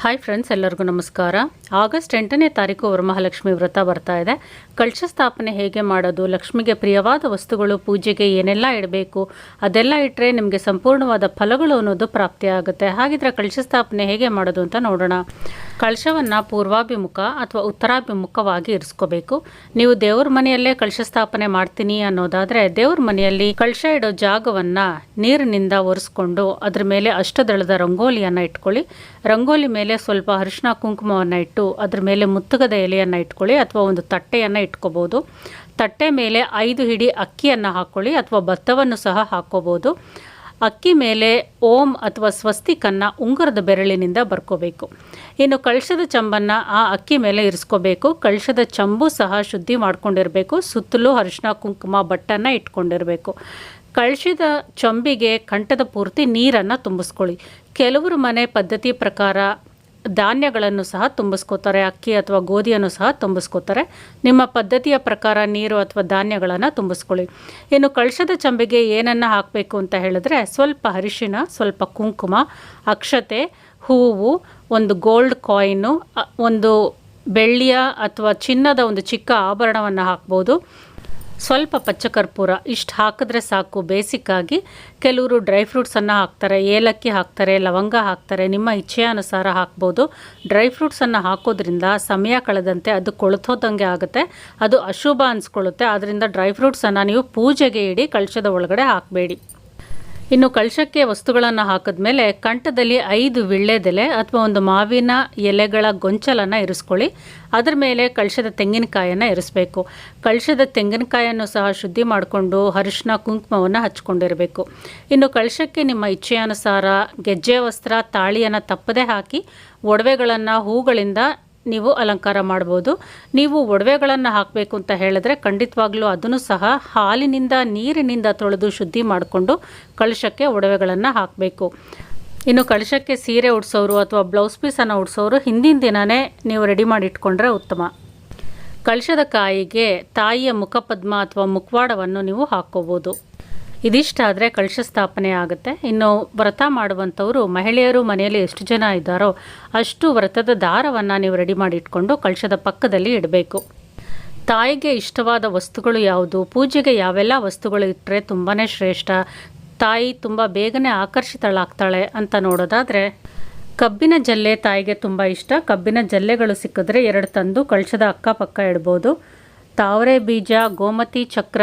Hi friends ಎಲ್ಲರಿಗೂ ನಮಸ್ಕಾರ. August ಎಂಟನೇ ತಾರೀಕು ವರಮಹಾಲಕ್ಷ್ಮಿ ವ್ರತ ಬರ್ತಾ ಇದೆ. ಕಳಶ ಸ್ಥಾಪನೆ ಹೇಗೆ ಮಾಡೋದು, ಲಕ್ಷ್ಮಿಗೆ ಪ್ರಿಯವಾದ ವಸ್ತುಗಳು, ಪೂಜೆಗೆ ಏನೆಲ್ಲ ಇಡಬೇಕು, ಅದೆಲ್ಲ ಇಟ್ಟರೆ ನಿಮಗೆ ಸಂಪೂರ್ಣವಾದ ಫಲಗಳು ಅನ್ನೋದು ಪ್ರಾಪ್ತಿಯಾಗುತ್ತೆ ಹಾಗಿದ್ರೆ ಕಳಶ ಸ್ಥಾಪನೆ ಹೇಗೆ ಮಾಡೋದು ಅಂತ ನೋಡೋಣ. ಕಳಶವನ್ನು ಪೂರ್ವಾಭಿಮುಖ ಅಥವಾ ಉತ್ತರಾಭಿಮುಖವಾಗಿ ಇರಿಸ್ಕೋಬೇಕು. ನೀವು ದೇವ್ರ ಮನೆಯಲ್ಲೇ ಕಳಶ ಸ್ಥಾಪನೆ ಮಾಡ್ತೀನಿ ಅನ್ನೋದಾದರೆ ದೇವ್ರ ಮನೆಯಲ್ಲಿ ಕಳಶ ಇಡೋ ಜಾಗವನ್ನು ನೀರಿನಿಂದ ಒರೆಸ್ಕೊಂಡು ಅದ್ರ ಮೇಲೆ ಅಷ್ಟದಳದ ರಂಗೋಲಿಯನ್ನು ಇಟ್ಕೊಳ್ಳಿ. ರಂಗೋಲಿ ಮೇಲೆ ಸ್ವಲ್ಪ ಅರಿಶಿನ ಕುಂಕುಮವನ್ನು ಇಟ್ಟು ಅದ್ರ ಮೇಲೆ ಮುತ್ತುಗದ ಎಲೆಯನ್ನು ಇಟ್ಕೊಳ್ಳಿ ಅಥವಾ ಒಂದು ತಟ್ಟೆಯನ್ನು ಇಟ್ಕೋಬೋದು. ತಟ್ಟೆ ಮೇಲೆ ಐದು ಹಿಡಿ ಅಕ್ಕಿಯನ್ನು ಹಾಕ್ಕೊಳ್ಳಿ ಅಥವಾ ಭತ್ತವನ್ನು ಸಹ ಹಾಕ್ಕೋಬೋದು ಅಕ್ಕಿ ಮೇಲೆ ಓಂ ಅಥವಾ ಸ್ವಸ್ತಿಕನ್ನು ಉಂಗುರದ ಬೆರಳಿನಿಂದ ಬರ್ಕೋಬೇಕು. ಇನ್ನು ಕಳಶದ ಚಂಬನ್ನು ಆ ಅಕ್ಕಿ ಮೇಲೆ ಇರಿಸ್ಕೋಬೇಕು. ಕಳಶದ ಚಂಬು ಸಹ ಶುದ್ಧಿ ಮಾಡ್ಕೊಂಡಿರಬೇಕು. ಸುತ್ತಲೂ ಅರಿಶಿನ ಕುಂಕುಮ ಬಟ್ಟನ್ನು ಇಟ್ಕೊಂಡಿರಬೇಕು. ಕಳಶದ ಚಂಬಿಗೆ ಕಂಠದ ಪೂರ್ತಿ ನೀರನ್ನು ತುಂಬಿಸ್ಕೊಳ್ಳಿ. ಕೆಲವರು ಮನೆ ಪದ್ಧತಿ ಪ್ರಕಾರ ಧಾನ್ಯಗಳನ್ನು ಸಹ ತುಂಬಿಸ್ಕೋತಾರೆ, ಅಕ್ಕಿ ಅಥವಾ ಗೋಧಿಯನ್ನು ಸಹ ತುಂಬಿಸ್ಕೋತಾರೆ. ನಿಮ್ಮ ಪದ್ಧತಿಯ ಪ್ರಕಾರ ನೀರು ಅಥವಾ ಧಾನ್ಯಗಳನ್ನು ತುಂಬಿಸ್ಕೊಳ್ಳಿ. ಇನ್ನು ಕಳಶದ ಚಂಬಿಗೆ ಏನನ್ನು ಹಾಕಬೇಕು ಅಂತ ಹೇಳಿದ್ರೆ ಸ್ವಲ್ಪ ಅರಿಶಿನ ಸ್ವಲ್ಪ ಕುಂಕುಮ, ಅಕ್ಷತೆ, ಹೂವು, ಒಂದು ಗೋಲ್ಡ್ ಕಾಯಿನು ಒಂದು ಬೆಳ್ಳಿಯ ಅಥವಾ ಚಿನ್ನದ ಒಂದು ಚಿಕ್ಕ ಆಭರಣವನ್ನು ಹಾಕ್ಬೋದು. ಸ್ವಲ್ಪ ಪಚ್ಚಕರ್ಪೂರ ಇಷ್ಟು ಹಾಕಿದ್ರೆ ಸಾಕು. ಬೇಸಿಕ್ಕಾಗಿ ಕೆಲವರು ಡ್ರೈ ಫ್ರೂಟ್ಸನ್ನು ಹಾಕ್ತಾರೆ, ಏಲಕ್ಕಿ ಹಾಕ್ತಾರೆ, ಲವಂಗ ಹಾಕ್ತಾರೆ. ನಿಮ್ಮ ಇಚ್ಛೆಯಾನುಸಾರ ಹಾಕ್ಬೋದು. ಡ್ರೈ ಫ್ರೂಟ್ಸನ್ನು ಹಾಕೋದ್ರಿಂದ ಸಮಯ ಕಳೆದಂತೆ ಅದು ಕೊಳ್ತೋದಂಗೆ ಆಗುತ್ತೆ. ಅದು ಅಶುಭ ಅನಿಸ್ಕೊಳ್ಳುತ್ತೆ. ಆದ್ದರಿಂದ ಡ್ರೈ ಫ್ರೂಟ್ಸನ್ನು ನೀವು ಪೂಜೆಗೆ ಇಡಿ, ಕಳಶದ ಒಳಗಡೆ ಹಾಕಬೇಡಿ. ಇನ್ನು ಕಳಶಕ್ಕೆ ವಸ್ತುಗಳನ್ನು ಹಾಕಿದ್ಮೇಲೆ ಕಂಠದಲ್ಲಿ ಐದು ವಿಳ್ಳೆದೆಲೆ ಅಥವಾ ಒಂದು ಮಾವಿನ ಎಲೆಗಳ ಗೊಂಚಲನ್ನು ಇರಿಸ್ಕೊಳ್ಳಿ. ಅದರ ಮೇಲೆ ಕಳಶದ ತೆಂಗಿನಕಾಯನ್ನು ಇರಿಸಬೇಕು. ಕಳಶದ ತೆಂಗಿನಕಾಯನ್ನು ಸಹ ಶುದ್ಧಿ ಮಾಡಿಕೊಂಡು ಅರಿಶಿನ ಕುಂಕುಮವನ್ನು ಹಚ್ಕೊಂಡಿರಬೇಕು. ಇನ್ನು ಕಳಶಕ್ಕೆ ನಿಮ್ಮ ಇಚ್ಛೆಯಾನುಸಾರ ಗೆಜ್ಜೆ, ವಸ್ತ್ರ, ತಾಳಿಯನ್ನು ತಪ್ಪದೇ ಹಾಕಿ ಒಡವೆಗಳನ್ನು ಹೂಗಳಿಂದ ನೀವು ಅಲಂಕಾರ ಮಾಡ್ಬೋದು ನೀವು ಒಡವೆಗಳನ್ನು ಹಾಕಬೇಕು ಅಂತ ಹೇಳಿದ್ರೆ ಖಂಡಿತವಾಗ್ಲೂ ಅದನ್ನು ಸಹ ಹಾಲಿನಿಂದ, ನೀರಿನಿಂದ ತೊಳೆದು ಶುದ್ಧಿ ಮಾಡಿಕೊಂಡು ಕಳಶಕ್ಕೆ ಒಡವೆಗಳನ್ನು ಹಾಕಬೇಕು. ಇನ್ನು ಕಳಶಕ್ಕೆ ಸೀರೆ ಉಡ್ಸೋರು ಅಥವಾ ಬ್ಲೌಸ್ ಪೀಸನ್ನು ಉಡ್ಸೋರು ಹಿಂದಿನ ದಿನವೇ ನೀವು ರೆಡಿ ಮಾಡಿ ಇಟ್ಕೊಂಡ್ರೆ ಉತ್ತಮ. ಕಳಶದ ಕಾಯಿಗೆ ತಾಯಿಯ ಮುಖಪದ್ಮ ಅಥವಾ ಮುಖವಾಡವನ್ನು ನೀವು ಹಾಕ್ಕೋಬೋದು. ಇದಿಷ್ಟಾದರೆ ಕಳಶ ಸ್ಥಾಪನೆ ಆಗುತ್ತೆ. ಇನ್ನು ವ್ರತ ಮಾಡುವಂಥವರು ಮಹಿಳೆಯರು ಮನೆಯಲ್ಲಿ ಎಷ್ಟು ಜನ ಇದ್ದಾರೋ ಅಷ್ಟು ವ್ರತದ ದಾರವನ್ನು ನೀವು ರೆಡಿ ಮಾಡಿ ಇಟ್ಕೊಂಡು ಕಳಶದ ಪಕ್ಕದಲ್ಲಿ ಇಡಬೇಕು. ತಾಯಿಗೆ ಇಷ್ಟವಾದ ವಸ್ತುಗಳು ಯಾವುದು? ಪೂಜೆಗೆ ಯಾವೆಲ್ಲ ವಸ್ತುಗಳು ಇಟ್ಟರೆ ತುಂಬಾ ಶ್ರೇಷ್ಠ? ತಾಯಿ ತುಂಬ ಬೇಗನೆ ಆಕರ್ಷಿತಳಾಗ್ತಾಳೆ ಅಂತ ನೋಡೋದಾದರೆ, ಕಬ್ಬಿನ ಜಲ್ಲೆ ತಾಯಿಗೆ ತುಂಬ ಇಷ್ಟ. ಕಬ್ಬಿನ ಜಲ್ಲೆಗಳು ಸಿಕ್ಕಿದ್ರೆ ಎರಡು ತಂದು ಕಳಶದ ಅಕ್ಕಪಕ್ಕ ಇಡ್ಬೋದು. ತಾವರೆ ಬೀಜ, ಗೋಮತಿ ಚಕ್ರ,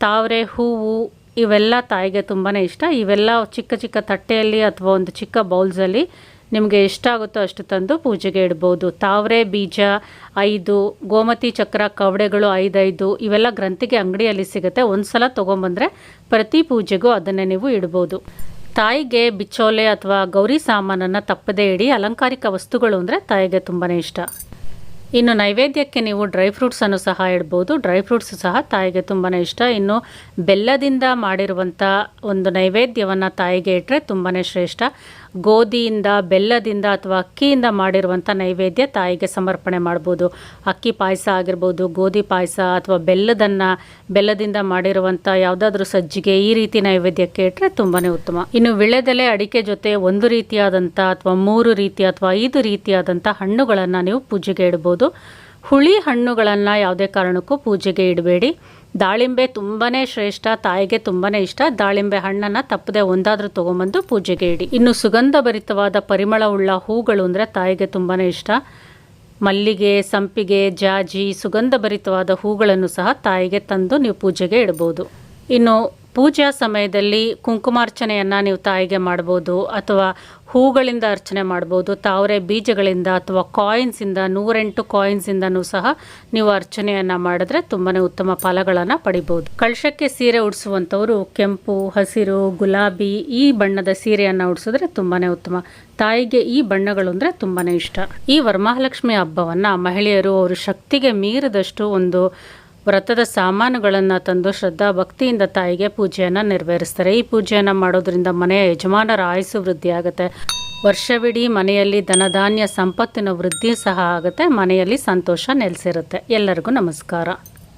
ತಾವರೆ ಹೂವು ಇವೆಲ್ಲ ತಾಯಿಗೆ ತುಂಬಾ ಇಷ್ಟ. ಇವೆಲ್ಲ ಚಿಕ್ಕ ಚಿಕ್ಕ ತಟ್ಟೆಯಲ್ಲಿ ಅಥವಾ ಒಂದು ಚಿಕ್ಕ ಬೌಲ್ಸಲ್ಲಿ ನಿಮಗೆ ಎಷ್ಟಾಗುತ್ತೋ ಅಷ್ಟು ತಂದು ಪೂಜೆಗೆ ಇಡ್ಬೋದು. ತಾವರೆ, ಬೀಜ, ಐದು, ಗೋಮತಿ ಚಕ್ರ, ಕವಡೆಗಳು ಐದೈದು, ಇವೆಲ್ಲ ಗ್ರಂಥಿಗೆ ಅಂಗಡಿಯಲ್ಲಿ ಸಿಗುತ್ತೆ. ಒಂದು ಸಲ ತೊಗೊಂಬಂದರೆ ಪ್ರತಿ ಪೂಜೆಗೂ ಅದನ್ನೇ ನೀವು ಇಡ್ಬೋದು. ತಾಯಿಗೆ ಬಿಚ್ಚೋಲೆ ಅಥವಾ ಗೌರಿ ಸಾಮಾನನ್ನು ತಪ್ಪದೇ ಇಡಿ. ಅಲಂಕಾರಿಕ ವಸ್ತುಗಳು ಅಂದರೆ ತಾಯಿಗೆ ತುಂಬಾ ಇಷ್ಟ. ಇನ್ನು ನೈವೇದ್ಯಕ್ಕೆ ನೀವು ಡ್ರೈ ಫ್ರೂಟ್ಸನ್ನು ಸಹ ಇಡ್ಬೋದು. ಡ್ರೈ ಫ್ರೂಟ್ಸ್ ಸಹ ತಾಯಿಗೆ ತುಂಬಾ ಇಷ್ಟ. ಇನ್ನು ಬೆಲ್ಲದಿಂದ ಮಾಡಿರುವಂಥ ಒಂದು ನೈವೇದ್ಯವನ್ನು ತಾಯಿಗೆ ಇಟ್ಟರೆ ತುಂಬಾ ಶ್ರೇಷ್ಠ. ಗೋಧಿಯಿಂದ, ಬೆಲ್ಲದಿಂದ ಅಥವಾ ಅಕ್ಕಿಯಿಂದ ಮಾಡಿರುವಂಥ ನೈವೇದ್ಯ ತಾಯಿಗೆ ಸಮರ್ಪಣೆ ಮಾಡ್ಬೋದು. ಅಕ್ಕಿ ಪಾಯಸ ಆಗಿರ್ಬೋದು, ಗೋಧಿ ಪಾಯಸ ಅಥವಾ ಬೆಲ್ಲದನ್ನು, ಬೆಲ್ಲದಿಂದ ಮಾಡಿರುವಂಥ ಯಾವುದಾದ್ರೂ ಸಜ್ಜಿಗೆ ಈ ರೀತಿ ನೈವೇದ್ಯಕ್ಕೆ ಇಟ್ಟರೆ ತುಂಬಾ ಉತ್ತಮ. ಇನ್ನು ವಿಳೆದೆಲೆ ಅಡಿಕೆ ಜೊತೆ ಒಂದು ರೀತಿಯಾದಂಥ ಅಥವಾ ಮೂರು ರೀತಿ ಅಥವಾ ಐದು ರೀತಿಯಾದಂಥ ಹಣ್ಣುಗಳನ್ನು ನೀವು ಪೂಜೆಗೆ ಇಡ್ಬೋದು. ಹುಳಿ ಹಣ್ಣುಗಳನ್ನು ಯಾವುದೇ ಕಾರಣಕ್ಕೂ ಪೂಜೆಗೆ ಇಡಬೇಡಿ. ದಾಳಿಂಬೆ ತುಂಬಾ ಶ್ರೇಷ್ಠ, ತಾಯಿಗೆ ತುಂಬಾ ಇಷ್ಟ. ದಾಳಿಂಬೆ ಹಣ್ಣನ್ನು ತಪ್ಪದೆ ಒಂದಾದರೂ ತೊಗೊಂಬಂದು ಪೂಜೆಗೆ ಇಡಿ. ಇನ್ನು ಸುಗಂಧ ಭರಿತವಾದ ಪರಿಮಳವುಳ್ಳ ಹೂಗಳು ಅಂದರೆ ತಾಯಿಗೆ ತುಂಬಾ ಇಷ್ಟ. ಮಲ್ಲಿಗೆ, ಸಂಪಿಗೆ, ಜಾಜಿ ಸುಗಂಧ ಭರಿತವಾದ ಹೂಗಳನ್ನು ಸಹ ತಾಯಿಗೆ ತಂದು ನೀವು ಪೂಜೆಗೆ ಇಡ್ಬೋದು ಇನ್ನು ಪೂಜಾ ಸಮಯದಲ್ಲಿ ಕುಂಕುಮಾರ್ಚನೆಯನ್ನು ನೀವು ತಾಯಿಗೆ ಮಾಡ್ಬೋದು ಅಥವಾ ಹೂಗಳಿಂದ ಅರ್ಚನೆ ಮಾಡ್ಬೋದು, ತಾವರೆ ಬೀಜಗಳಿಂದ ಅಥವಾ ಕಾಯಿನ್ಸಿಂದ ನೂರೆಂಟು ಕಾಯಿನ್ಸಿಂದನೂ ಸಹ ನೀವು ಅರ್ಚನೆಯನ್ನು ಮಾಡಿದ್ರೆ ತುಂಬಾ ಉತ್ತಮ ಫಲಗಳನ್ನು ಪಡಿಬೋದು. ಕಳಶಕ್ಕೆ ಸೀರೆ ಉಡಿಸುವಂಥವರು ಕೆಂಪು, ಹಸಿರು, ಗುಲಾಬಿ ಈ ಬಣ್ಣದ ಸೀರೆಯನ್ನು ಉಡಿಸಿದ್ರೆ ತುಂಬಾ ಉತ್ತಮ. ತಾಯಿಗೆ ಈ ಬಣ್ಣಗಳು ಅಂದರೆ ತುಂಬಾ ಇಷ್ಟ. ಈ ವರಮಹಾಲಕ್ಷ್ಮಿ ಹಬ್ಬವನ್ನು ಮಹಿಳೆಯರು ಅವರು ಶಕ್ತಿಗೆ ಮೀರಿದಷ್ಟು ಒಂದು ವ್ರತದ ಸಾಮಾನುಗಳನ್ನು ತಂದು ಶ್ರದ್ಧಾ ಭಕ್ತಿಯಿಂದ ತಾಯಿಗೆ ಪೂಜೆಯನ್ನು ನೆರವೇರಿಸ್ತಾರೆ. ಈ ಪೂಜೆಯನ್ನು ಮಾಡೋದ್ರಿಂದ ಮನೆಯ ಯಜಮಾನರ ಆಯಸ್ಸು ವೃದ್ಧಿ ಆಗುತ್ತೆ. ವರ್ಷವಿಡೀ ಮನೆಯಲ್ಲಿ ಧನಧಾನ್ಯ ಸಂಪತ್ತಿನ ವೃದ್ಧಿ ಸಹ ಆಗುತ್ತೆ. ಮನೆಯಲ್ಲಿ ಸಂತೋಷ ನೆಲೆಸಿರುತ್ತೆ. ಎಲ್ಲರಿಗೂ ನಮಸ್ಕಾರ.